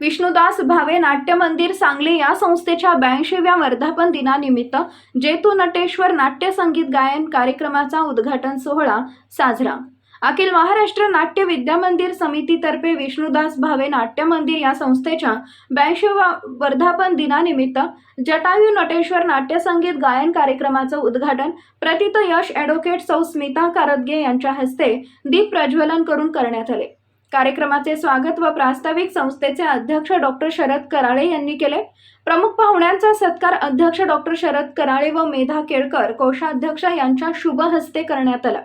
विष्णुदास भावे नाट्य मंदिर सांगली या संस्थेच्या ब्याऐंशीव्या वर्धापन दिनानिमित्त जेतू नटेश्वर नाट्य संगीत गायन कार्यक्रमाचा उद्घाटन सोहळा साजरा. अखिल महाराष्ट्र नाट्य विद्यामंदिर समितीतर्फे विष्णुदास भावे नाट्य मंदिर या संस्थेच्या ब्याऐंशीव्या वर्धापन दिनानिमित्त जटायू नटेश्वर नाट्य संगीत गायन कार्यक्रमाचं उद्घाटन प्रतित यश ॲडव्होकेट सौ स्मिता कारदगे यांच्या हस्ते दीप प्रज्वलन करून करण्यात आले. कार्यक्रमाचे स्वागत व प्रास्ताविक संस्थेचे अध्यक्ष डॉक्टर शरद कराळे यांनी केले. प्रमुख पाहुण्यांचा सत्कार अध्यक्ष डॉक्टर शरद कराळे व मेधा केळकर कोषाध्यक्ष यांच्या शुभ हस्ते करण्यात आला.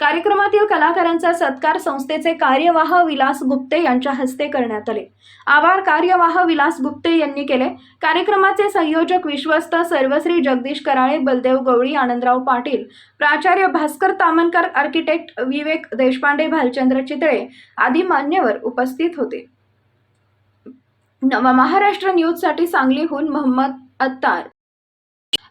कार्यक्रमातील कलाकारांचा सत्कार संस्थेचे कार्यवाह विलास गुप्ते यांच्या हस्ते करण्यात आले. आभार कार्यवाह विलास गुप्ते यांनी केले. कार्यक्रमाचे संयोजक विश्वस्त सर्वश्री जगदीश कराळे बलदेव गवळी आनंदराव पाटील प्राचार्य भास्कर तामनकर आर्किटेक्ट विवेक देशपांडे भालचंद्र चितळे आदी मान्यवर उपस्थित होते. नव महाराष्ट्र न्यूजसाठी सांगलीहून मोहम्मद अत्तार.